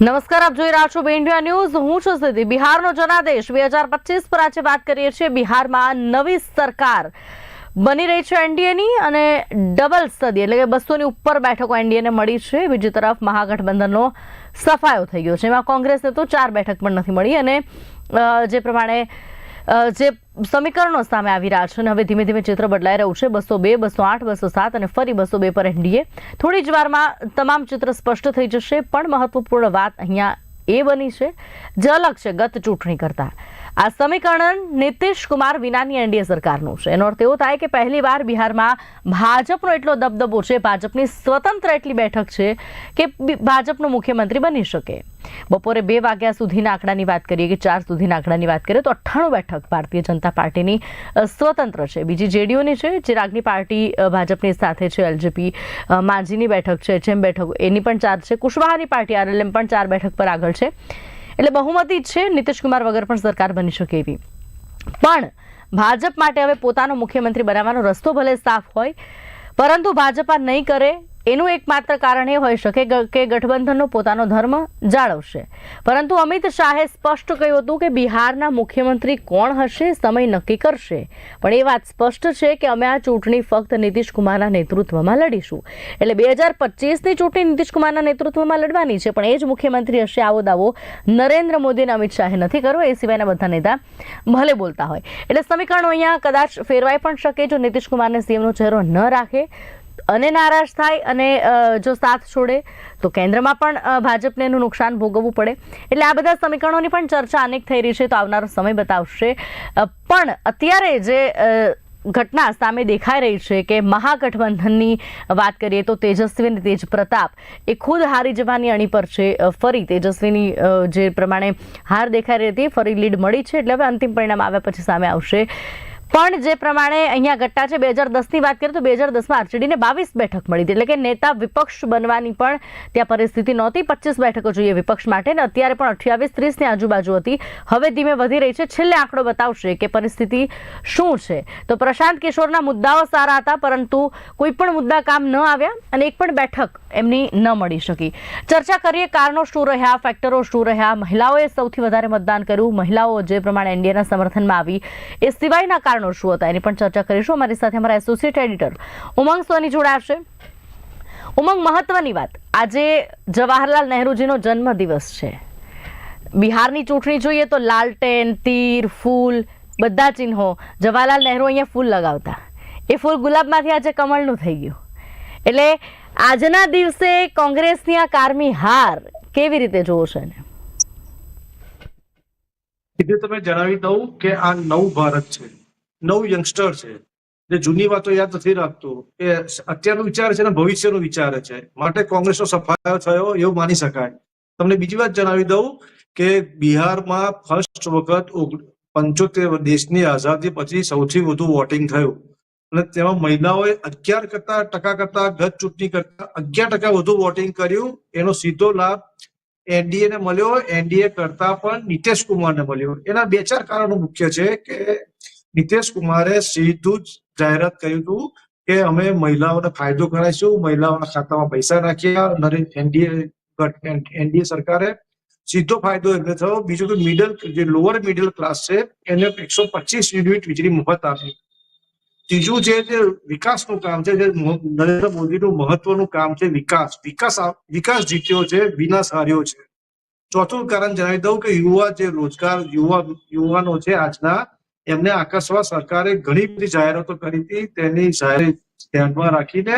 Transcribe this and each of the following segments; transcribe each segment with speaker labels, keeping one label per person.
Speaker 1: નમસ્કાર, આપ જોઈ રહ્યા છો ઇન્ડિયા ન્યૂઝ હું છું સિદ્ધિ. બિહારનો જનાદેશ બે હજાર પચીસ પર આજે વાત કરીએ છીએ બિહારમાં નવી સરકાર બની રહી છે એનડીએની અને ડબલ સદી, એટલે કે બસોની ઉપર બેઠકો એનડીએને મળી છે. બીજી તરફ મહાગઠબંધનનો સફાયો થઈ ગયો છે. એમાં કોંગ્રેસને તો ચાર બેઠક પણ નથી મળી અને જે પ્રમાણે જે સમીકરણો સામે આવી રહ્યા છે અને હવે ધીમે ધીમે ચિત્ર બદલાઈ રહ્યું છે. બસો બે, બસો આઠ, બસો સાત અને ફરી બસો બે પર એનડીએ. થોડી જ વારમાં તમામ ચિત્ર સ્પષ્ટ થઈ જશે, પણ મહત્વપૂર્ણ વાત અહીંયા એ બની છે. જે અલગ છે ગત ચૂંટણી કરતા. આ સમીકરણ નીતિશ કુમાર વિનાની એનડીએ સરકારનું છે. એનો અર્થ એવો થાય કે પહેલી વાર બિહારમાં ભાજપનો એટલો દબદબો છે, ભાજપની સ્વતંત્ર એટલી બેઠક છે કે ભાજપનો મુખ્યમંત્રી બની શકે. બપોરે બે વાગ્યા સુધીના આંકડાની વાત કરીએ કે ચાર સુધીના આંકડાની વાત કરીએ તો અઠ્ઠાણું બેઠક ભારતીય જનતા પાર્ટીની સ્વતંત્ર છે. બીજી જેડીયુની છે ચિરાગની પાર્ટી ભાજપની સાથે છે, એલજેપી માંઝીની બેઠક છે જેમ બેઠક, એની પણ ચાર છે. કુશવાહાની પાર્ટી, આરએલએમ પણ ચાર બેઠક પર આગળ છે. એટલે બહુમતી છે નીતિશ કુમાર વગર પણ સરકાર બની શકે એવી. પણ ભાજપ માટે હવે પોતાનો મુખ્યમંત્રી બનાવવાનો રસ્તો ભલે સાફ હોય, પરંતુ ભાજપા નહીં કરે એનું એકમાત્ર કારણ એ હોઈ શકે કે ગઠબંધનનો પોતાનો ધર્મ જાળવશે. પરંતુ અમિત શાહે સ્પષ્ટ કહ્યું હતું કે બિહારના મુખ્યમંત્રી કોણ હશે સમય નક્કી કરશે. પણ એ વાત સ્પષ્ટ છે કે અમે આ ચૂંટણી ફક્ત નીતિશ કુમારના નેતૃત્વમાં લડીશું. એટલે બે હજાર પચીસની ચૂંટણી નીતિશ કુમારના નેતૃત્વમાં લડવાની છે, પણ એ જ મુખ્યમંત્રી હશે આવો દાવો નરેન્દ્ર મોદીને અમિત શાહે નથી કરવો એ સિવાયના બધા નેતા ભલે બોલતા હોય. એટલે સમીકરણો અહીંયા કદાચ ફેરવાઈ પણ શકે જો નીતિશ કુમારને સીએમનો ચહેરો ન રાખે. અને નારાજ થાય અને જો સાથ છોડે, તો કેન્દ્રમાં પણ ભાજપને એનું નુકસાન ભોગવવું પડે. એટલે આ બધા સમીકરણોની પણ ચર્ચા અનેક થઈ રહી છે, તો આવનારો સમય બતાવશે. પણ અત્યારે જે ઘટના સામે દેખાઈ રહી છે કે મહાગઠબંધનની વાત કરીએ તો તેજસ્વી અને તેજ પ્રતાપ એ ખુદ હારી જવાની અણી પર છે. ફરી તેજસ્વીની જે પ્રમાણે હાર દેખાઈ રહી હતી, ફરી લીડ મળી છે, એટલે હવે અંતિમ પરિણામ આવ્યા પછી સામે આવશે. પણ જે પ્રમાણે અહીંયા ઘટના છે, બે હજાર દસની વાત કરીએ તો બે હજાર દસમાં આરજેડીને બાવીસ બેઠક મળી હતી. એટલે કે નેતા વિપક્ષ બનવાની પણ ત્યાં પરિસ્થિતિ નહોતી. પચીસ બેઠકો જોઈએ વિપક્ષ માટે ને અત્યારે પણ અઠ્યાવીસ, ત્રીસની આજુબાજુ હતી. હવે ધીમે વધી રહી છે. છેલ્લે આંકડો બતાવશે કે પરિસ્થિતિ શું છે. તો પ્રશાંત કિશોરના મુદ્દાઓ સારા હતા, પરંતુ કોઈ પણ મુદ્દા કામ ન આવ્યા અને એક પણ બેઠક એમની ન મળી શકી. ચર્ચા કરીએ કારણો શું રહ્યા, ફેક્ટરો શું રહ્યા? મહિલાઓએ સૌથી વધારે મતદાન કર્યું. મહિલાઓ જે પ્રમાણે એનડીએના સમર્થનમાં આવી, એ સિવાયના કારણો શું હતા? એની પણ ચર્ચા કરીશું. અમારી સાથે અમારા એસોસિએટ એડિટર ઉમંગ સોની જોડાશે. ઉમંગ, મહત્વની વાત. આજે જવાહરલાલ નહેરુજીનો જન્મ દિવસ છે. બિહારની ચૂંટણી જોઈએ તો લાલટેન તીર, ફૂલ, બધા ચિહ્નો. જવાહરલાલ નહેરુ અહીંયા ફૂલ લગાવતા. એ ફૂલ ગુલાબમાંથી આજે કમળનું થઈ ગયું. એટલે આજના દિવસે કોંગ્રેસની આ કારમી હાર કેવી રીતે જોવો છો એને?
Speaker 2: એટલે તમે જણાવી દઉં કે આ નવ ભારત છે, નવ યંગસ્ટર છે. જે જૂની વાતો યાદ નથી રાખતો, એ અત્યારનો વિચાર છે ને ભવિષ્યનો વિચાર છે. માટે કોંગ્રેસનો સફાયો થયો એવું માની શકાય. તમને બીજી વાત જણાવી દઉં કે બિહારમાં ફર્સ્ટ વખત પંચોતેર દેશની આઝાદી પછી સૌથી વધુ વોટિંગ થયું. અને તેમાં મહિલાઓએ અગિયાર કરતા ટકા કરતા ગત ચૂંટણી કરતા અગિયાર ટકા વધુ વોટિંગ કર્યું. એનો સીધો લાભ એનડીએ ને મળ્યો. એનડીએ કરતા પણ નીતિશ કુમારને મળ્યો. એના બે ચાર કારણો મુખ્ય છે કે નીતિશ કુમારે સીધું જ જાહેરાત કર્યું હતું કે અમે મહિલાઓને ફાયદો કરાવીશું મહિલાઓના ખાતામાં પૈસા નાખ્યા. એનડીએ એનડીએ સરકારે સીધો ફાયદો એમને થયો. બીજું કે મિડલ જે લોઅર મિડલ ક્લાસ છે, એને એકસો પચીસ યુનિટ વીજળી મફત આપી. ત્રીજું છે જે વિકાસનું કામ છે, જે નરેન્દ્ર મોદીનું મહત્વનું કામ છે વિકાસ વિકાસ વિકાસ જીત્યો છે વિનાશ હાર્યો છે. ચોથું કારણ જણાવી દઉં કે યુવા જે રોજગાર, યુવા, યુવાનો છે આજના, એમને આકર્ષવા સરકારે ઘણી બધી જાહેરાતો કરી હતી. તેની જાહેર ધ્યાનમાં રાખીને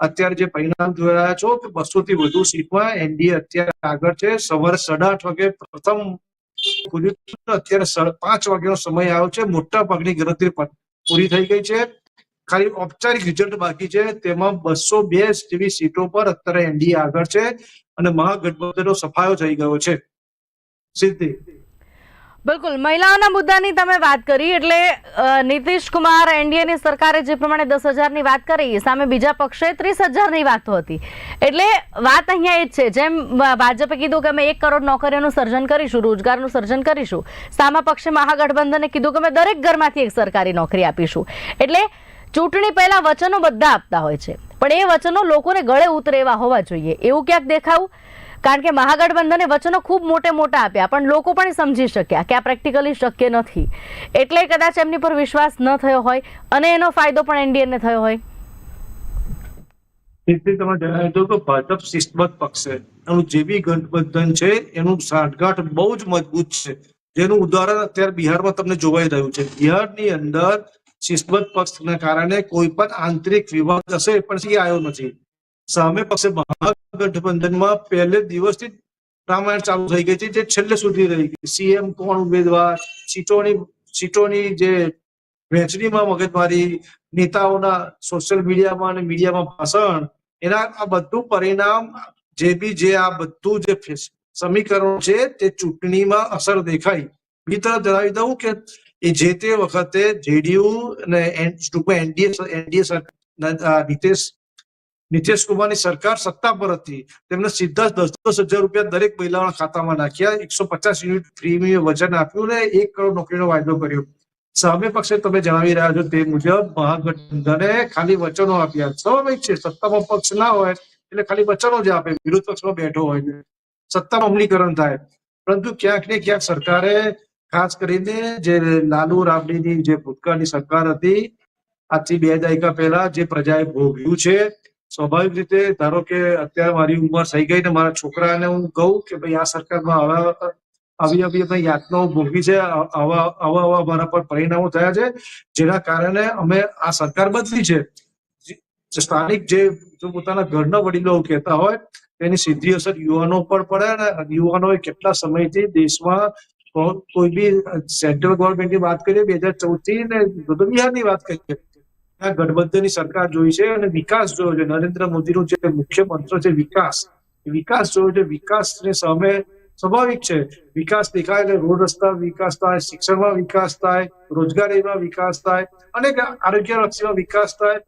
Speaker 2: અત્યારે જે પરિણામ જોઈ રહ્યા છો કે બસો થી વધુ સીટમાં એનડીએ અત્યારે આગળ છે. સવારે સાડા આઠ વાગે પ્રથમ ખુલ્યું. અત્યારે પાંચ વાગ્યાનો સમય આવ્યો છે. મોટા ભાગની ગણતરી પૂરી થઈ ગઈ છે. ખાલી ઔપચારિક રિઝલ્ટ બાકી છે. તેમાં બસો બે જેવી સીટો પર અત્યારે એનડીએ આગળ છે અને મહાગઠબંધનનો સફાયો થઈ ગયો છે. સિદ્ધિ.
Speaker 1: બિલકુલ. મહિલાઓના મુદ્દાની તમે વાત કરી એટલે નીતિશ કુમાર એનડીએની સરકારે જે પ્રમાણે દસ હજારની વાત કરી સામે બીજા પક્ષે ત્રીસ હજારની વાતો હતી. એટલે વાત અહીંયા એ જ છે. જેમ ભાજપે કીધું કે અમે એક કરોડ નોકરીઓનું સર્જન કરીશું, રોજગારનું સર્જન કરીશું, સામા પક્ષે મહાગઠબંધને કીધું કે અમે દરેક ઘરમાંથી એક સરકારી નોકરી આપીશું. એટલે ચૂંટણી પહેલા વચનો બધા આપતા હોય છે. પણ એ વચનો લોકોને ગળે ઉતરેવા હોવા જોઈએ. એવું ક્યાંક દેખાવું કારણ કે મહાગઠબંધને વચનો ખૂબ મોટે મોટા આપ્યા, પણ લોકો પણ સમજી શક્યા કે આ પ્રેક્ટિકલી શક્ય નથી. એટલે કદાચ એમની પર વિશ્વાસ ન થયો હોય અને એનો ફાયદો પણ એનડીએને થયો હોય.
Speaker 2: તેથી તમે જણાવી દો કે ભાજપ શિસ્તબદ્ધ પક્ષ છે. એનું જે બી ગઠબંધન છે, એનું સાંઠગાંઠ બહુ જ મજબૂત છે. જેનું ઉદાહરણ અત્યારે બિહારમાં તમને જોવાઈ રહ્યું છે. બિહારની અંદર શિસ્તબદ્ધ પક્ષના કારણે કોઈ પણ આંતરિક વિવાદ હશે પણ એ આવ્યો નથી. સામે પક્ષે મહાગઠબંધનમાં પહેલે દિવસથી રામાયણ ચાલુ થઈ ગઈ છે જે છેલ્લે સુધી રહી ગઈ. સીએમ કોણ ઉમેદવાર, સીટોની સીટોની જે વહેંચણીમાં મગજમારી, નેતાઓના સોશિયલ મીડિયામાં અને મીડિયામાં ભાષણ, એના આ બધું પરિણામ જે બી જે આ બધું જે સમીકરણો છે તે ચૂંટણીમાં અસર દેખાઈ. બીજી તરફ જણાવી દઉં કે એ જે તે વખતે જેડીયુ અને ટૂંકમાં એનડીએ એનડીએ નીતિશ નીતિશ કુમારની સરકાર સત્તા પર હતી. તેમને સીધા દસ દસ હજાર રૂપિયા દરેક મહિલાઓના ખાતામાં નાખ્યા. એકસો પચાસ યુનિટ ફ્રી વજન આપ્યું ને એક કરોડ નોકરીનો વાયદો કર્યો. સામે પક્ષે તમે જણાવી રહ્યા છો તે મુજબ મહાગઠબંધને ખાલી વચનો આપ્યા. સ્વાભાવિક છે, સત્તામાં પક્ષ ના હોય એટલે ખાલી વચનો જ આપે. વિરોધ પક્ષમાં બેઠો હોય સત્તામાં અમલીકરણ થાય. પરંતુ ક્યાંક ને ક્યાંક સરકારે ખાસ કરીને જે લાલુ રાબડીની જે ભૂતકાળની સરકાર હતી, આજથી બે દાયકા પહેલા જે પ્રજાએ ભોગ્યું છે સ્વાભાવિક રીતે ધારો કે અત્યારે મારી ઉંમર થઈ ગઈ ને મારા છોકરાને હું કહું કે ભાઈ, આ સરકારમાં આવા આવી આવી અમે યાતનાઓ ભોગવી છે આવા આવા આવા મારા પર પરિણામો થયા છે, જેના કારણે અમે આ સરકાર બદલી છે. સ્થાનિક જે જો પોતાના ઘરના વડીલો કહેતા હોય, તેની સીધી અસર યુવાનો પર પડે અને યુવાનોએ કેટલા સમયથી દેશમાં કોઈ બી સેન્ટ્રલ ગવર્મેન્ટની વાત કરીએ, બે હજાર ચૌદથી ને બિહારની વાત કરીએ. ગઠબંધનની સરકાર જોઈ છે અને વિકાસ જોયો છે. નરેન્દ્ર મોદીનું જે મુખ્ય મંત્ર છે વિકાસ. વિકાસ જોયો છે. વિકાસને સામે સ્વાભાવિક છે. વિકાસ દેખાય એટલે રોડ રસ્તા વિકાસ થાય, શિક્ષણમાં વિકાસ થાય, રોજગારીમાં વિકાસ થાય, અને આરોગ્ય લક્ષીમાં વિકાસ થાય.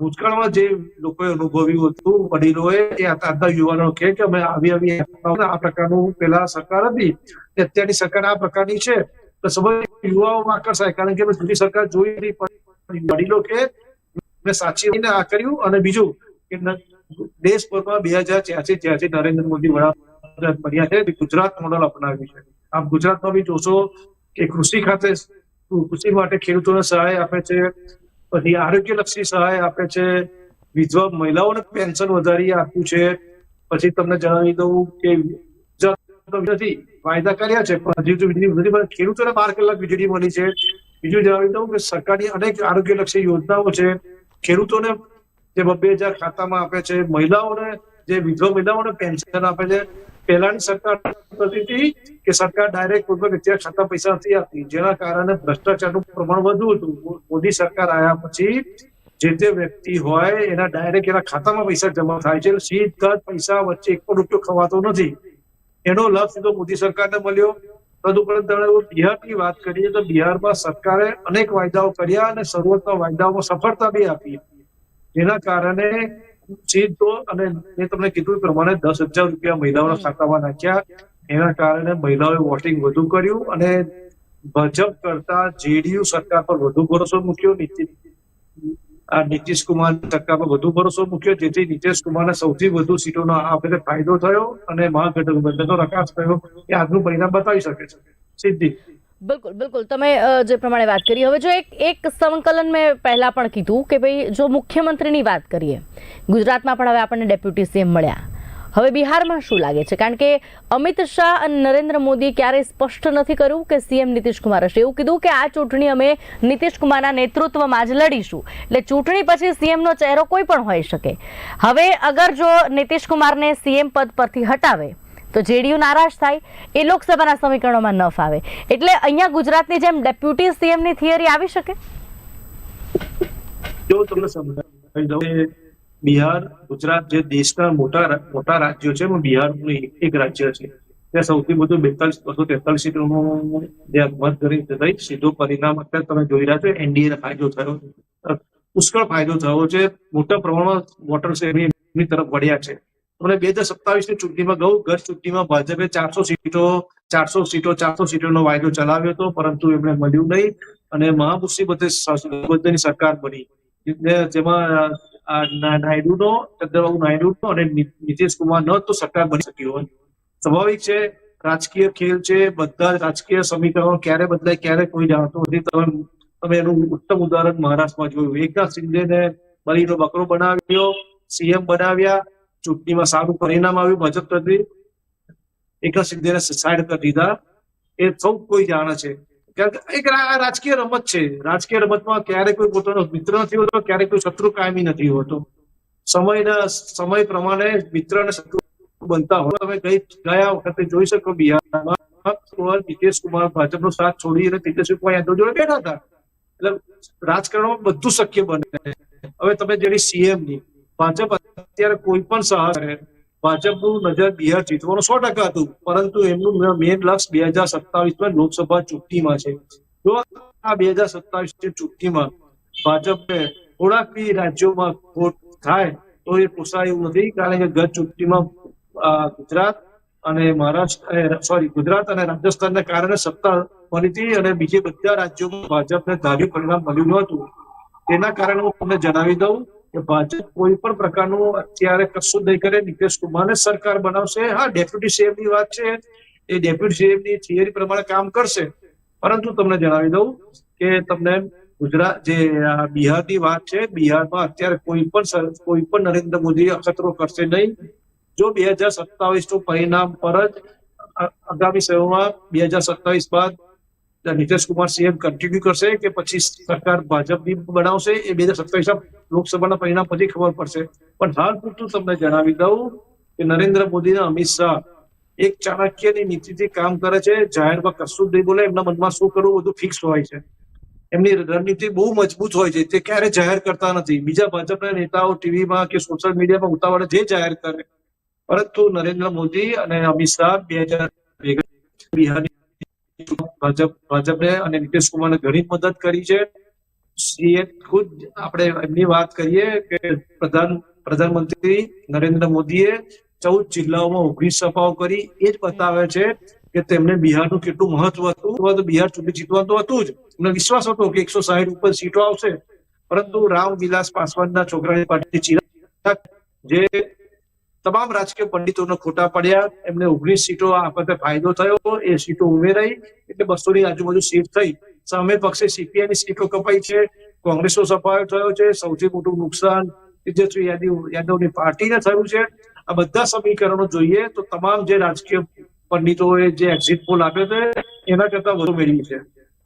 Speaker 2: ભૂતકાળમાં જે લોકોએ અનુભવ્યું હતું વડીલોએ એ આજના યુવાનો કહે કે અમે આવી આવી આ પ્રકારનું પેલા સરકાર હતી. અત્યારની સરકાર આ પ્રકારની છે. તો સ્વાભાવિક યુવાઓમાં આકર્ષાય. કારણ કે જૂની સરકાર જોઈ નથી પણ વડીલો કે મેં સાચી આ કર્યું અને બીજું કે દેશભરમાં બે હજાર ત્યાંથી ત્યાંથી નરેન્દ્ર મોદી વડાપ્રધાન બન્યા છે ગુજરાત મોડલ અપનાવ્યું છે. આપ ગુજરાતમાં બી જોશો કે કૃષિ ખાતે કૃષિ માટે ખેડૂતોને સહાય આપે છે, પછી આરોગ્યલક્ષી સહાય આપે છે, વિધવા મહિલાઓને પેન્શન વધારી આપ્યું છે. પછી તમને જણાવી દઉં કે ગુજરાતમાં નથી વાયદા કર્યા છે ખેડૂતોને બાર કલાક વીજળી મળી છે. બીજું જણાવી દઉં કે સરકારની અનેક આરોગ્યલક્ષી યોજનાઓ છે. ખેડૂતોને જે બબ્બે હજાર ખાતામાં આપે છે. મહિલાઓને જે વિધવા મહિલાઓને પેન્શન આપે છે. પહેલાની સરકાર કરતી હતી કે સરકાર ડાયરેક્ટ કોઈ પણ વ્યક્તિના ખાતા પૈસા નથી આપતી. જેના કારણે ભ્રષ્ટાચારનું પ્રમાણ વધુ હતું. મોદી સરકાર આવ્યા પછી જે તે વ્યક્તિ હોય એના ડાયરેક્ટ એના ખાતામાં પૈસા જમા થાય છે. સીધા પૈસા વચ્ચે એક પણ રૂપિયો ખવાતો નથી. એનો લાભ સીધો મોદી સરકારને મળ્યો. તદુપરાંત તમે બિહારની વાત કરીએ તો બિહારમાં સરકારે અનેક વાયદાઓ કર્યા અને શરૂઆતના વાયદાઓમાં સફળતા બી આપી. જેના કારણે સીધો અને મેં તમને કીધું પ્રમાણે દસ હજાર રૂપિયા મહિલાઓના ખાતામાં નાખ્યા. એના કારણે મહિલાઓએ વોટિંગ વધુ કર્યું અને ભાજપ કરતા જેડીયુ સરકાર પર વધુ ભરોસો મૂક્યો. નીતિ આ નીતિશ કુમાર સરકાર પર વધુ ભરોસો મૂક્યો, જેથી નીતિશ કુમારને સૌથી વધુ સીટોનો આ વખતે ફાયદો થયો અને મહાગઠબંધનનો પ્રકાશ થયો એ આજનું પરિણામ બતાવી શકે છે. સિદ્ધિ.
Speaker 1: બિલકુલ બિલકુલ. તમે જે પ્રમાણે વાત કરી, હવે જો એક એક સંકલન મેં પહેલા પણ કીધું કે ભાઈ જો મુખ્યમંત્રીની વાત કરીએ, ગુજરાતમાં પણ હવે આપણને ડેપ્યુટી સીએમ મળ્યા. હવે બિહારમાં શું લાગે છે? કારણ કે અમિત શાહ અને નરેન્દ્ર મોદીએ ક્યારેય સ્પષ્ટ નથી કર્યું કે સીએમ કુમાર હશે. એવું કીધું કે આ ચૂંટણી અમે નીતિશ કુમારના નેતૃત્વમાં જ લડીશું. એટલે ચૂંટણી પછી સીએમનો ચહેરો કોઈ પણ હોઈ શકે. હવે અગર જો કુમારને સીએમ પદ પરથી હટાવે, તો જેડીયુ નારાજ થાય, એ લોકસભાના સમીકરણોમાં ન ફાવે એટલે અહીંયા ગુજરાતની જેમ ડેપ્યુટી સીએમની થિયરી આવી શકે?
Speaker 2: જો તમને સમજાવી દઉં બિહાર, ગુજરાત જે દેશના મોટા મોટા રાજ્યો છે, એમાં બિહારનું એક- રાજ્ય છે. ત્યાં સૌથી વધુ બેતાલીસ, બસો તેતાલીસ સીટોનું જે મત ગણિત થઈ સીધો પરિણામ અત્યારે તમે જોઈ રહ્યા છો, એનડીએ ફાયદો થયો. પુષ્કળ ફાયદો થયો છે. મોટા પ્રમાણમાં વોટર્સ એમની તરફ વળ્યા છે. તમને બે હજાર સત્તાવીસની ચૂંટણીમાં ગયું ગત ચૂંટણીમાં ભાજપે ચારસો સીટો ચારસો સીટો, ચારસો સીટોનો વાયદો ચલાવ્યો હતો, પરંતુ એમણે મળ્યું નહીં. અને મહામુસીબતે સરકાર બની. જેમાં નાયડુનો, ચંદ્રબાબુ નાયડુનો અને નીતિશ નીતિશ કુમારનો તો સરકાર બની શકી હોય. સ્વાભાવિક છે, રાજકીય ખેલ છે, બધા રાજકીય સમીકરણો ક્યારે બદલાય, ક્યારે કોઈ જાણતું નથી. તમે તમે એનું ઉત્તમ ઉદાહરણ મહારાષ્ટ્રમાં જોયું. એકનાથ શિંદેને બલીનો બકરો બનાવ્યો, સીએમ બનાવ્યા, ચૂંટણીમાં સારું પરિણામ આવ્યું, ભાજપ તરફથી. એકનાથ શિંદેને સાઈડ કરી દીધા. એ સૌ કોઈ જાણે છે. એક રાજકીય રમત છે. રાજકીય રમતમાં ક્યારેક કોઈ પોતાનો મિત્ર નથી હોતો ક્યારે કોઈ શત્રુ કાયમી નથી હોતો. સમયના, સમય પ્રમાણે મિત્ર અને શત્રુ બનતા હોય. તમે ગઈ, ગયા વખતે જોઈ શકો બિહારમાં નીતિશ કુમાર ભાજપનો સાથ છોડી અને તેજસ્વી કુમાર યાદવ જોડે બેઠા હતા. એટલે રાજકારણમાં બધું શક્ય બને. હવે તમે જેની સીએમની, ભાજપ અત્યારે કોઈ પણ કરે ભાજપનું નજર બિહાર જીતવાનું સો ટકા હતું. પરંતુ એમનું મેન લક્ષ્ય બે હજાર સત્તાવીસમાં લોકસભા ચૂંટણીમાં છે. જો આ બે હજાર સત્તાવીસ ચૂંટણીમાં ભાજપને થોડાક બી રાજ્યોમાં ખોટ થાય, તો એ પોસાય એવું નથી. કારણ કે ગત ચૂંટણીમાં ગુજરાત અને મહારાષ્ટ્ર સોરી ગુજરાત અને રાજસ્થાનને કારણે સત્તા હતી અને બીજે બધા રાજ્યોમાં ભાજપને ધાર્યું પરિણામ મળ્યું નહોતું તેના કારણે હું તમને જણાવી દઉં કે ભાજપ કોઈ પણ પ્રકારનું અત્યારે કશું નહીં કરે, નીતિશ કુમારને સરકાર બનાવશે. હા, ડેપ્યુટી સીએમની વાત છે. એ ડેપ્યુટી સીએમની થિયરી પ્રમાણે કામ કરશે. પરંતુ તમને જણાવી દઉં કે તમને ગુજરાત જે બિહારની વાત છે, બિહારમાં અત્યારે કોઈ પણ કોઈ પણ નરેન્દ્ર મોદી અખતરો કરશે નહીં. જો બે હજાર સત્તાવીસનું પરિણામ પર જ આગામી સમયમાં બે હજાર સત્તાવીસ બાદ નીતિશ કુમાર સીએમ કન્ટિન્યુ કરશે કે પછી સરકાર ભાજપની બનાવશે, એ બે હજાર સત્તાવીસ લોકસભાના પરિણામ પછી ખબર પડશે. પણ હાલ પૂરતું તમને જણાવી દઉં કે નરેન્દ્ર મોદી અને અમિત શાહ એક ચાણક્યની નીતિથી કામ કરે છે, જાહેરમાં કશું જ નહીં બોલે, એમના મનમાં શું કરવું બધું ફિક્સ હોય છે. એમની રણનીતિ બહુ મજબૂત હોય છે, તે ક્યારે જાહેર કરતા નથી. બીજા ભાજપના નેતાઓ ટીવીમાં કે સોશિયલ મીડિયામાં ઉતાવળે જે જાહેર કરે. પરંતુ નરેન્દ્ર મોદી અને અમિત શાહ બે હજાર બિહારની ભાજપ, ભાજપે અને નીતિશ કુમારને ઘણી મદદ કરી છે. સીએ ખુદ આપણે એમની વાત કરીએ કે પ્રધાન, પ્રધાનમંત્રી નરેન્દ્ર મોદીએ ચૌદ જિલ્લાઓમાં ઓગણીસ સભાઓ કરી. એ જ બતાવે છે કે તેમને બિહારનું કેટલું મહત્વ હતું. બિહાર ચૂંટણી જીતવાનું તો હતું જ. એમને વિશ્વાસ હતો કે એકસો સાહીઠ ઉપર સીટો આવશે. પરંતુ રામ વિલાસ પાસવાનના છોકરાની પાર્ટી જે તમામ રાજકીય પંડિતોને ખોટા પડ્યા, એમને ઓગણીસ સીટો આ વખતે ફાયદો થયો, એ સીટો ઉમેરાઈ, એટલે બસો ની આજુબાજુ સીટ થઈ. સામે પક્ષે સીપીઆઈ ની સીટો કપાઈ છે, કોંગ્રેસનો સફાયો થયો છે, સૌથી મોટું નુકસાન તેજસ્વી યાદવ યાદવની પાર્ટીને થયું છે. આ બધા સમીકરણો જોઈએ તો તમામ જે રાજકીય પંડિતોએ જે એક્ઝિટ પોલ આપ્યો છે, એના કરતા વધુ મેળવી છે.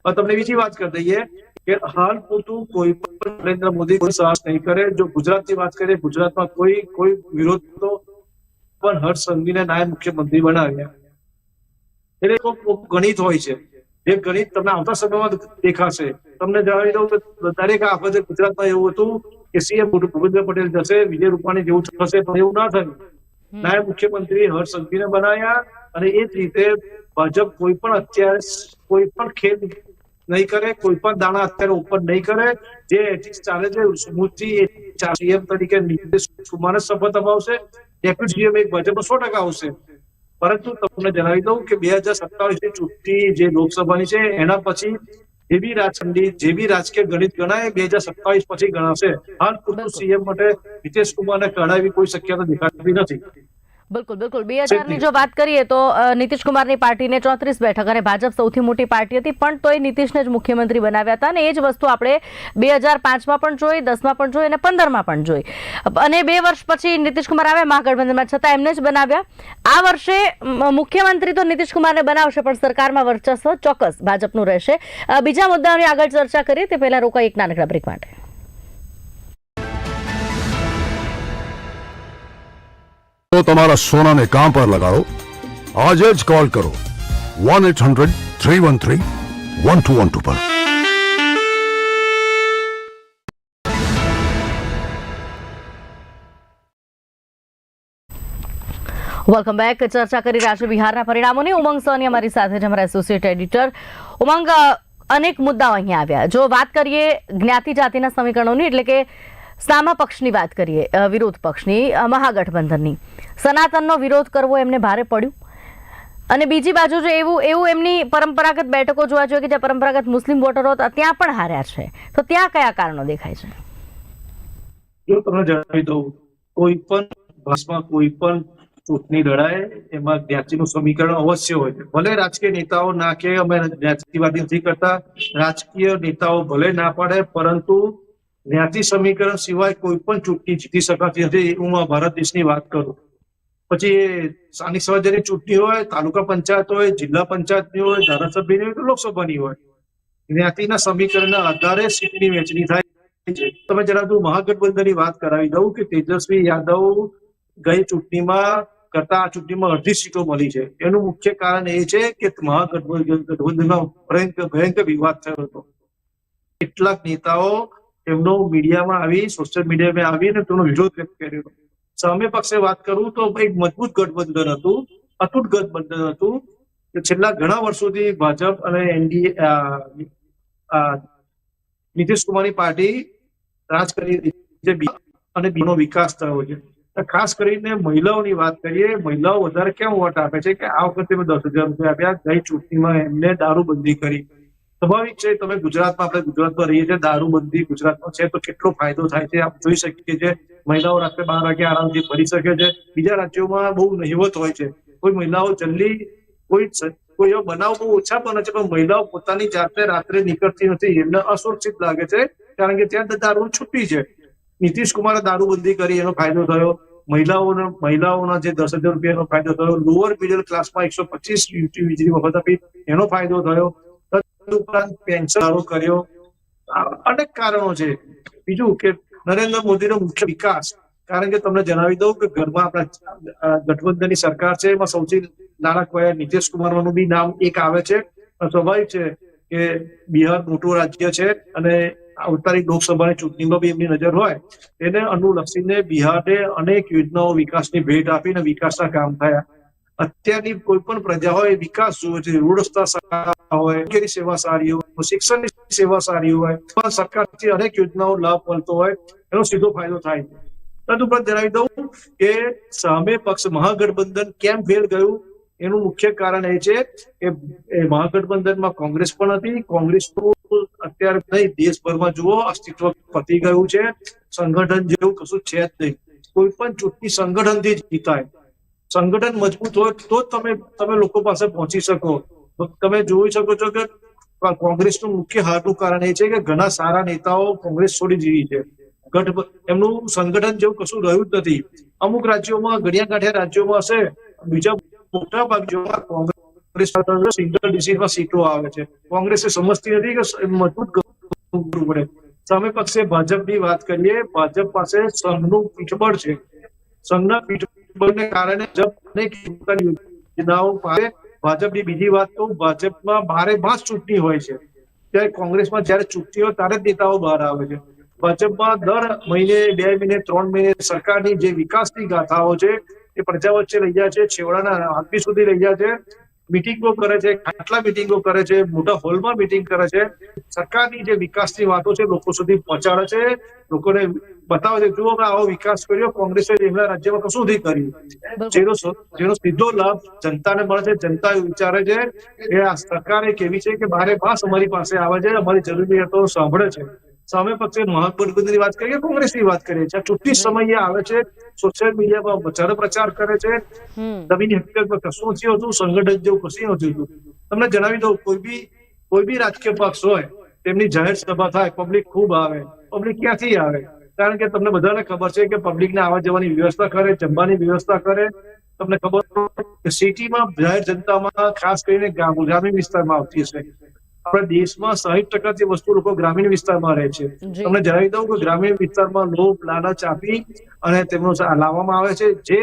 Speaker 2: તમને બીજી વાત કરી દઈએ કે હાલ પૂરતું કોઈ પણ નરેન્દ્ર મોદી કોઈ સાહસ નહીં કરે. જો ગુજરાતની વાત કરીએ, ગુજરાતમાં કોઈ કોઈ વિરોધ તો પણ હર્ષ સંઘવીને નાયબ મુખ્યમંત્રી બનાવ્યા. એટલે ગણિત હોય છે. જે ગણિત તમને આવતા સમયમાં દેખાશે. તમને જણાવી દઉં કે દરેક આ વખતે ગુજરાતમાં એવું હતું કે સીએમ ભૂપેન્દ્ર પટેલ જશે વિજય રૂપાણી જેવું થશે પણ એવું ના થયું. નાયબ મુખ્યમંત્રી હર્ષ સંઘવીને બનાવ્યા અને એ જ રીતે ભાજપ કોઈ પણ અત્યારે કોઈ પણ ખેલ નહીં કરે કોઈ પણ દાણા અત્યારે ઉપર નહીં કરે. જે ethics ચાલે છે સ્મૃતિ સીએમ તરીકે નીતિશ કુમારને શપથ અપાવશે. ડેપ્યુટી એક ભાજપનો સો ટકા આવશે. પરંતુ તમને જણાવી દઉં કે બે હજાર સત્તાવીસની ચૂંટણી જે લોકસભાની છે, એના પછી જે બી રાજકીય જે બી રાજકીય ગણિત ગણાય, બે હજાર સત્તાવીસ પછી ગણાશે. હાલ પૂરતું સીએમ માટે નીતિશ કુમારને કઢાવી કોઈ શક્યતા દેખાતી નથી.
Speaker 1: બિલકુલ બિલકુલ. બે હજારની જો વાત કરીએ તો નીતિશ કુમારની પાર્ટીને ચોત્રીસ બેઠક અને ભાજપ સૌથી મોટી પાર્ટી હતી પણ તોય નીતિશને જ મુખ્યમંત્રી બનાવ્યા હતા. અને એ જ વસ્તુ આપણે બે હજાર પાંચમાં પણ જોઈ દસમાં પણ જોઈ અને પંદરમાં પણ જોઈ. અને બે વર્ષ પછી નીતિશ કુમાર આવ્યા મહાગઠબંધનમાં છતાં એમને જ બનાવ્યા. આ વર્ષે મુખ્યમંત્રી તો નીતિશ કુમારને બનાવશે પણ સરકારમાં વર્ચસ્વ ચોક્કસ ભાજપનું રહેશે. બીજા મુદ્દાઓની આગળ ચર્ચા કરીએ તે પહેલાં રોકાઈ એક નાનકડા બ્રેક માટે.
Speaker 3: તો તમારા સોનાને કામ પર લગાડો. આજે જ કોલ કરો. One eight hundred three one three one two one two પર.
Speaker 1: વેલકમ બેક ચર્ચા કરી રહ્યા છે બિહારના પરિણામોની. ઉમંગ સોની અમારી સાથે છે, અમારા એસોસિએટ એડિટર ઉમંગ અનેક મુદ્દાઓ અહીંયા આવ્યા. જો વાત કરીએ જ્ઞાતિ જાતિના સમીકરણોની, એટલે કે સામા પક્ષની વાત કરીએ વિરોધ પક્ષની મહાગઠબંધનની. સનાતનનો વિરોધ કરવો એમને ભારે પડ્યું. અને બીજી બાજુ જો એવું એવું એમની પરંપરાગત બેઠકો જોવા જોઈએ કે જ્યાં પરંપરાગત મુસ્લિમ વોટરો હતા, ત્યાં પણ હાર્યા છે. તો ત્યાં કયા કારણો દેખાય છે?
Speaker 2: જો તમને જણાવી દઉં, કોઈ પણ ભાષમાં કોઈ પણ ચૂંટણી લડાય, એમાં જ્ઞાતિનું સમીકરણ અવશ્ય હોય ભલે રાજકીય નેતાઓ ના કે અમે જ્ઞાતિવાદી નથી કરતા, રાજકીય નેતાઓ ભલે ના પાડે, પરંતુ જ્ઞાતિ સમીકરણ સિવાય કોઈ પણ ચૂંટણી જીતી શકાતી નથી. હું આ ભારત દેશની વાત કરું. પછી સ્થાનિક સ્વરાજ્યની ચૂંટણી હોય, તાલુકા પંચાયત હોય, જિલ્લા પંચાયતની હોય, ધારાસભ્યની હોય લોકસભાની હોય જ્ઞાતિના સમીકરણના આધારે સીટની વહેંચણી થાય છે. તમે જરા તું મહાગઠબંધનની વાત કરાવી દઉં કે તેજસ્વી યાદવ ગઈ ચૂંટણીમાં કરતા આ ચૂંટણીમાં અડધી સીટો મળી છે. એનું મુખ્ય કારણ એ છે કે મહાગઠબંધન ગઠબંધનમાં ભયંકર ભયંકર વિવાદ થયો હતો. કેટલાક નેતાઓ એમનો મીડિયામાં આવી સોશિયલ મીડિયામાં આવીને તેનો વિરોધ વ્યક્ત કર્યો. સામે પક્ષે વાત કરું તો એક મજબૂત ગઠબંધન હતું, અતૂટ ગઠબંધન હતું. કે છેલ્લા ઘણા વર્ષોથી ભાજપ અને એનડીએ નીતિશ કુમારની પાર્ટી રાજ કરી અને બીનો વિકાસ થયો છે. ખાસ કરીને મહિલાઓની વાત કરીએ, મહિલાઓ વધારે કેમ વોટ આપે છે કે આ વખતે મેં દસ હજાર રૂપિયા આપ્યા, ગઈ ચૂંટણીમાં એમને દારૂબંધી કરી. સ્વાભાવિક છે, તમે ગુજરાતમાં આપણે ગુજરાતમાં રહીએ છીએ, દારૂબંધી ગુજરાતમાં છે, તો કેટલો ફાયદો થાય છે, આપ જોઈ શકીએ છીએ. મહિલાઓ રાત્રે બાર વાગે આરામથી ફરી શકે છે. બીજા રાજ્યોમાં બહુ નહિવત હોય છે. કોઈ મહિલાઓ જલ્દી કોઈ કોઈ એવો બનાવ બહુ ઓછા બને છે પણ મહિલાઓ પોતાની જાતે રાત્રે નીકળતી નથી. એમને અસુરક્ષિત લાગે છે, કારણ કે ત્યાં દારૂ છૂટી છે. નીતિશ કુમારે દારૂબંધી કરી, એનો ફાયદો થયો. મહિલાઓને, મહિલાઓના જે દસ હજાર રૂપિયાનો ફાયદો થયો. લોઅર મિડલ ક્લાસમાં એકસો પચીસ વીજળી મફત આપી, એનો ફાયદો થયો. તદુપરાંત પેન્શન સારો કર્યો. અનેક કારણો છે. બીજું કે નરેન્દ્ર મોદીનો મુખ્ય વિકાસ. કારણ કે તમને જણાવી દઉં કે ઘરમાં આપણા ગઠબંધનની સરકાર છે. એમાં સૌથી નાના કહેવાય નીતિશ કુમારનું બી નામ એક આવે છે. સ્વાભાવિક છે કે બિહાર મોટું રાજ્ય છે અને આવનારી લોકસભાની ચૂંટણીમાં બી એમની નજર હોય. એને અનુલક્ષીને બિહારે અનેક યોજનાઓ વિકાસની ભેટ આપીને વિકાસના કામ થયા. અત્યારની કોઈ પણ પ્રજા હોય, વિકાસ જોવે છે રસ્તા સારા હોય સેવા સારી હોય શિક્ષણની સેવા સારી હોય સરકારથી અનેક યોજનાઓ લાભ મળતો હોય, એનો સીધો ફાયદો થાય છે. તદુપરાંત જણાવી દઉં કે સામે પક્ષ મહાગઠબંધન કેમ ફેલ ગયું, એનું મુખ્ય કારણ એ છે કે એ મહાગઠબંધનમાં કોંગ્રેસ પણ હતી. કોંગ્રેસ અત્યારે નહીં, દેશભરમાં જુઓ, અસ્તિત્વ પતી ગયું છે. સંગઠન જેવું કશું છે જ નહીં. કોઈ પણ ચૂંટણી સંગઠનથી જ જીતાય. સંગઠન મજબૂત હોય, તો જ તમે તમે લોકો પાસે પહોંચી શકો. તમે જોઈ શકો છો કે કોંગ્રેસનું મુખ્ય હારનું કારણ એ છે કે ઘણા સારા નેતાઓ કોંગ્રેસ છોડી દીધી છે. એમનું સંગઠન જેવું કશું રહ્યું જ નથી. અમુક રાજ્યોમાં ગણ્યા કાંઠે રાજ્યોમાં હશે, બીજા મોટા ભાગ જેવા કોંગ્રેસ સિંગલ ડિસીઝમાં સીટો આવે છે. કોંગ્રેસે સમજતી નથી કે મજબૂત પડે. સામે પક્ષે ભાજપની વાત કરીએ, ભાજપ પાસે સંઘનું પીઠબળ છે. સંઘના પીઠબળને કારણે યોજનાઓ ભાજપની બીજી વાત તો ભાજપમાં ભારે ભાસ ચૂંટણી હોય છે. ત્યારે કોંગ્રેસમાં જયારે ચૂંટણી હોય ત્યારે જ નેતાઓ બહાર આવે છે. ભાજપમાં દર મહિને, બે મહિને, ત્રણ મહિને સરકારની જે વિકાસની ગાથાઓ છે એ પ્રજા વચ્ચે લઈ જાય છે. છેવાડાના આદમી સુધી લઈ જાય છે. મિટિંગો કરે છે આટલા મિટિંગો કરે છે, મોટા હોલમાં મિટિંગ કરે છે. સરકારની જે વિકાસની વાતો છે લોકો સુધી પહોંચાડે છે. લોકોને બતાવે છે જુઓ આવો વિકાસ કર્યો કોંગ્રેસે એમના રાજ્યમાં કશું નથી કર્યું. જેનો જેનો સીધો લાભ જનતાને મળે છે જનતા વિચારે છે કે આ સરકાર એક એવી છે કે બારે માસ અમારી પાસે આવે છે અમારી જરૂરિયાતો સાંભળે છે. સામે પક્ષે મહાગઠબંધનની વાત કરીએ કોંગ્રેસની વાત કરીએ છીએ. ચૂંટણી સમયે આવે છે સોશિયલ મીડિયામાં પ્રચાર પ્રચાર કરે છે.
Speaker 1: હમ.
Speaker 2: જમીન હકીકતમાં કશું નથી હોતું સંગઠન જેવું કશું નથી હોતું. તમને જણાવી દઉં કોઈ બી કોઈ બી રાજકીય પક્ષ હોય તેમની જાહેર સભા થાય પબ્લિક ખૂબ આવે પબ્લિક ક્યાંથી આવે? કારણ કે તમને બધાને ખબર છે કે પબ્લિકને આવવા જવાની વ્યવસ્થા કરે જમવાની વ્યવસ્થા કરે. તમને ખબર સિટીમાં જાહેર જનતામાં ખાસ કરીને ગ્રામીણ વિસ્તારમાં આવતી હશે. આપણા દેશમાં સાહીઠ ટકાથી વસ્તુ લોકો ગ્રામીણ વિસ્તારમાં રહે છે. તમને જણાવી દઉં કે ગ્રામીણ વિસ્તારમાં લોભ લાલચ આપી અને તેમનો લાવવામાં આવે છે. જે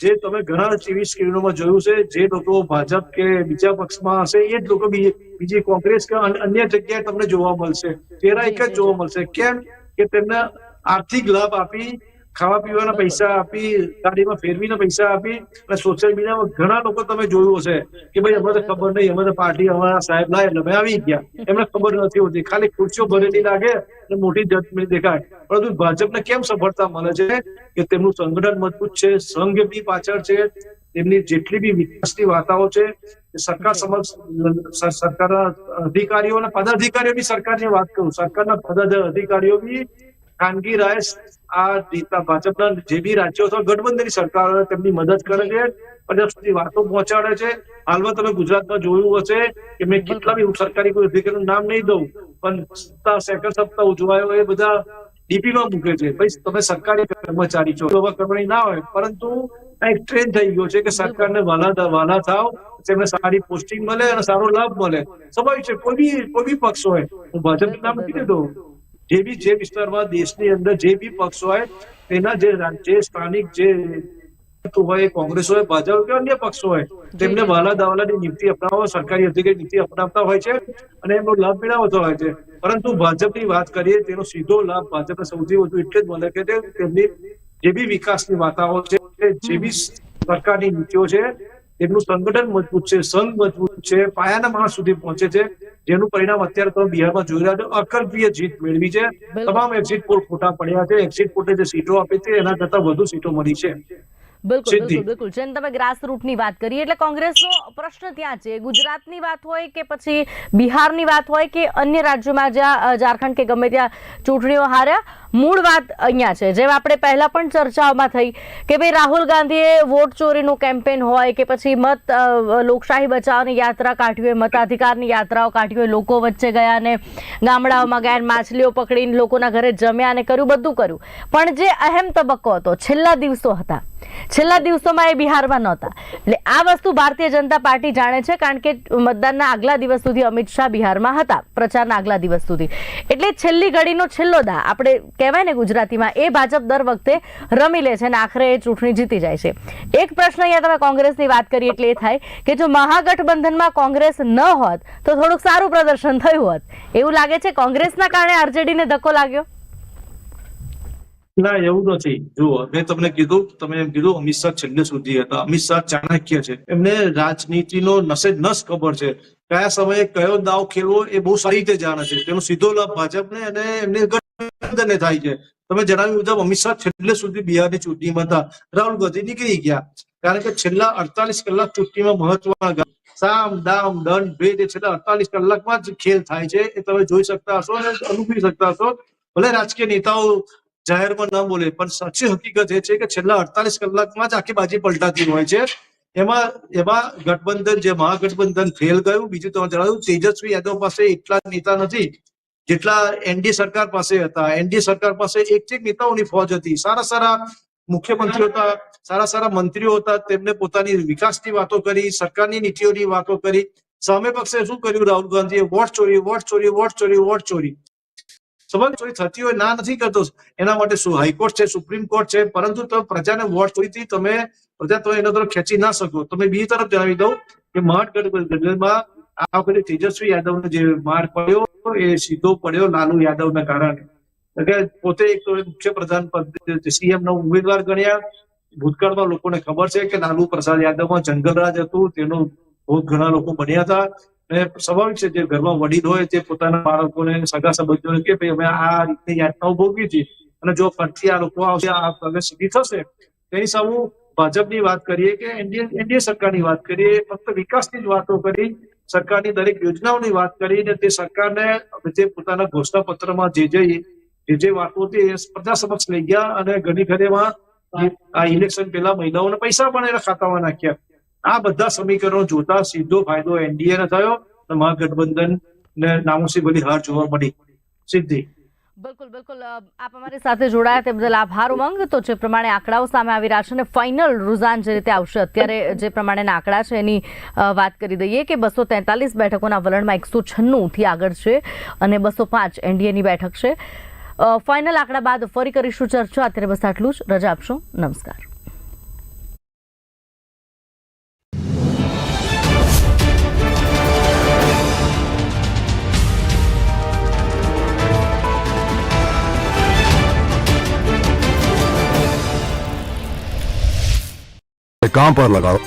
Speaker 2: જે તમે ઘણા ટીવી સ્ક્રીનોમાં જોયું છે જે લોકો ભાજપ કે બીજા પક્ષમાં હશે એ જ લોકો બીજી કોંગ્રેસ કે અન- અન્ય જગ્યાએ તમને જોવા મળશે. ચહેરા એક જ જોવા મળશે. કેમ? કે તેમને આર્થિક લાભ આપી ખાવા પીવાના પૈસા આપી, ગાડીમાં ફેરવીના પૈસા આપી અને સોશિયલ મીડિયામાં ઘણા લોકો તમે જોયું હશે કે ભાઈ અમને ખબર નહીં અમે પાર્ટી અમારા સાહેબ લાય એટલે અમે આવી ગયા. એમને ખબર નથી હોતી. ખાલી ખુરશીઓ ભરેલી લાગે અને મોટી જજમેન્ટ દેખાય. પરંતુ ભાજપને કેમ સફળતા મળે છે કે તેમનું સંગઠન મજબૂત છે, સંઘ બી પાછળ છે, તેમની જેટલી બી વિકાસની વાર્તાઓ છે સરકાર સમક્ષ, સર- સરકારના અધિકારીઓ અને પદાધિકારીઓ બી સરકારની વાત કરું. સરકારના પદાધિકારીઓ બી ખાનગી રાય આ ભાજપના જે બી રાજ્યો અથવા ગઠબંધનની સરકાર તેમની મદદ કરે છે અને સુધી વાતો પહોંચાડે છે. હાલમાં તમે ગુજરાતમાં જોયું હશે કે મેં કેટલા બી સરકારી કોઈ અધિકારીનું નામ નહીં દઉં, પણ સપ્તાહ સેકન્ડ સપ્તાહ ઉજવાયો એ બધા ડીપી મૂકે છે. ભાઈ, તમે સરકારી કર્મચારી છો કરવાની ના હોય, પરંતુ એક ટ્રેન્ડ થઈ ગયો છે કે સરકારને વાલા વાલા થાવ તેમને સારી પોસ્ટિંગ મળે અને સારો લાભ મળે. સ્વાભાવિક છે, કોઈ બી કોઈ બી પક્ષ હોય, હું ભાજપનું નામ દેતો. જે બી જે વિસ્તારમાં દેશની અંદર જે બી પક્ષ હોય તેના જે જે સ્થાનિક જે હોય કોંગ્રેસ હોય ભાજપ કે અન્ય પક્ષો હોય તેમને વાલા દાવાલાની નીતિ અપનાવવા સરકારી અધિકારી નીતિ અપનાવતા હોય છે અને એમનો લાભ મેળવતો હોય છે. પરંતુ ભાજપની વાત કરીએ તેનો સીધો લાભ ભાજપને સૌથી વધુ એટલે જ મળે કે તેમની જે બી વિકાસની વાતાઓ છે જે બી સરકારની નીતિઓ છે એમનું સંગઠન મજબૂત છે સંઘ મજબૂત છે પાયાના માણસ સુધી પહોંચે છે. જેનું પરિણામ અત્યારે તમે બિહારમાં જોઈ રહ્યા છો. અકલ્પીય જીત મેળવી છે. તમામ એક્ઝિટ પોલ ખોટા પડ્યા છે. એક્ઝિટ પોલે જે સીટો આપી છે એના કરતા વધુ સીટો મળી છે.
Speaker 1: બિલકુલ બિલકુલ બિલકુલ. જેમ તમે ગ્રાસરૂટની વાત કરી એટલે કોંગ્રેસનો પ્રશ્ન ત્યાં છે. ગુજરાતની વાત હોય કે પછી બિહારની વાત હોય કે અન્ય રાજ્યોમાં જ્યાં ઝારખંડ કે ગમે ત્યાં ચૂંટણીઓ હાર્યા મૂળ વાત અહીંયા છે. જેમ આપણે પહેલા પણ ચર્ચાઓમાં થઈ કે ભાઈ રાહુલ ગાંધીએ વોટ ચોરીનું કેમ્પેન હોય કે પછી મત લોકશાહી બચાવની યાત્રા કાઢી હોય મતાધિકારની યાત્રાઓ કાઢી હોય લોકો વચ્ચે ગયા અને ગામડાઓમાં ગયા માછલીઓ પકડીને લોકોના ઘરે જમ્યા અને કર્યું બધું કર્યું. પણ જે અહેમ તબક્કો હતો છેલ્લા દિવસો હતા છેલ્લા દિવસોમાં એ બિહારમાં નહોતા. એટલે આ વસ્તુ ભારતીય જનતા પાર્ટી જાણે છે, કારણ કે મતદાનના આગલા દિવસ સુધી અમિત શાહ બિહારમાં હતા, પ્રચારના આગલા દિવસ સુધી. એટલે છેલ્લી ઘડીનો છેલ્લો દા આપણે કહેવાય ને ગુજરાતીમાં, એ ભાજપ દર વખતે રમી લે છે અને આખરે એ ચૂંટણી જીતી જાય છે. એક પ્રશ્ન અહીંયા તમે કોંગ્રેસની વાત કરી એટલે એ થાય કે જો મહાગઠબંધનમાં કોંગ્રેસ ન હોત, તો થોડુંક સારું પ્રદર્શન થયું હોત. એવું લાગે છે કોંગ્રેસના કારણે આરજેડીને ધક્કો લાગ્યો?
Speaker 2: ના, એવું નથી. જુઓ, મેં તમને કીધું, તમે એમ કીધું, અમિત શાહ છેલ્લે સુધી હતા. અમિત શાહ ચાણક્ય છે. એમને રાજનીતિનો નસે નસ ખબર છે. કયા સમયે કયો દાવ ખેલવો એ બહુ સારી રીતે જાણે છે. તેનો સીધો લાભ ભાજપને અને એમને ગઠબંધનને થાય છે. તમે જણાવ્યું મુજબ અમિત શાહ છેલ્લે સુધી બિહારની ચૂંટણીમાં હતા. રાહુલ ગાંધી નીકળી ગયા. કારણ કે છેલ્લા અડતાલીસ કલાક ચૂંટણીમાં ગયા. સામ, દામ, દંડ, ભેદ એ છેલ્લા અડતાલીસ કલાકમાં જ ખેલ થાય છે. એ તમે જોઈ શકતા હશો અને અનુભવી શકતા હશો. ભલે રાજકીય નેતાઓ જાહેરમાં ન બોલે, પણ સાચી હકીકત એ છે કે છેલ્લા અડતાલીસ કલાકમાં જ આખી બાજી પલટાતી હોય છે. એમાં એમાં ગઠબંધન, જે મહાગઠબંધન ફેલ ગયું બીજું તમે જણાવ્યું, તેજસ્વી યાદવ પાસે એટલા નેતા નથી જેટલા એનડી સરકાર પાસે હતા. એનડી સરકાર પાસે એક એક નેતાઓની ફોજ હતી. સારા સારા મુખ્યમંત્રીઓ હતા, સારા સારા મંત્રીઓ હતા, તેમને પોતાની વિકાસની વાતો કરી, સરકારની નીતિઓની વાતો કરી. સામે પક્ષે શું કર્યું? રાહુલ ગાંધીએ વોટ ચોરી વોટ ચોરી વોટ ચોરી વોટ ચોરી. સવાલ ચોરી થતી હોય, ના નથી કરતો. એના માટે શું, હાઈકોર્ટ છે, સુપ્રીમ કોર્ટ છે, પરંતુ તમે પ્રજાને વોટ ચોરીથી તમે, પ્રજા તમે એના તરફ ખેંચી ના શકો. તમે બીજી તરફ જણાવી દઉં કે મહાગઠબંધનમાં આ વખતે તેજસ્વી યાદવનો જે માર પડ્યો, એ સીધો પડ્યો લાલુ યાદવના કારણે. એટલે પોતે એક તો મુખ્ય પ્રધાન પદ સીએમ નો ઉમેદવાર ગણ્યા. ભૂતકાળમાં લોકોને ખબર છે કે લાલુ પ્રસાદ યાદવમાં જંગલરાજ હતું. તેનો બહુ ઘણા લોકો બન્યા હતા. અને સ્વાભાવિક છે, જે ઘરમાં વડીલ હોય તે પોતાના બાળકોને, સગા સંબંધીઓને કે ભાઈ, અમે આ રીતની યાતનાઓ ભોગવી હતી અને જો ફરીથી આ લોકો આવશે, આ પ્રગતિ સીધી થશે તેની સામે ભાજપની વાત કરીએ કે એનડીએ એનડીએ સરકારની વાત કરીએ, ફક્ત વિકાસની જ વાતો કરી, સરકારની દરેક યોજનાઓની વાત કરી અને તે સરકારને જે પોતાના ઘોષણા પત્રમાં જે જે જે જે વાતો એ પ્રજા સમક્ષ લઈ ગયા અને ઘણી ઘરેમાં આ ઇલેક્શન પહેલા મહિલાઓને પૈસા પણ એના ખાતામાં નાખ્યા. આ બધા સમીકરણો જોતા સીધો ફાયદો એનડીએ ને થયો તો મહાગઠબંધન ને નામોસી બધી હાર જોવા મળી. સિદ્ધિ.
Speaker 1: બિલકુલ બિલકુલ. આપ અમારી સાથે જોડાયા તે બદલ આભાર ઉમંગ. તો જે પ્રમાણે આંકડાઓ સામે આવી રહ્યા છે અને ફાઇનલ રુઝાન જે રીતે આવશે, અત્યારે જે પ્રમાણેના આંકડા છે એની વાત કરી દઈએ કે બસો તેતાલીસ બેઠકોના વલણમાં એકસો છન્નુંથી આગળ છે અને બસો પાંચ એનડીએની બેઠક છે. ફાઇનલ આંકડા બાદ ફરી કરીશું ચર્ચા. અત્યારે બસ આટલું જ. રજા આપશો. નમસ્કાર.
Speaker 3: काम पर लगाओ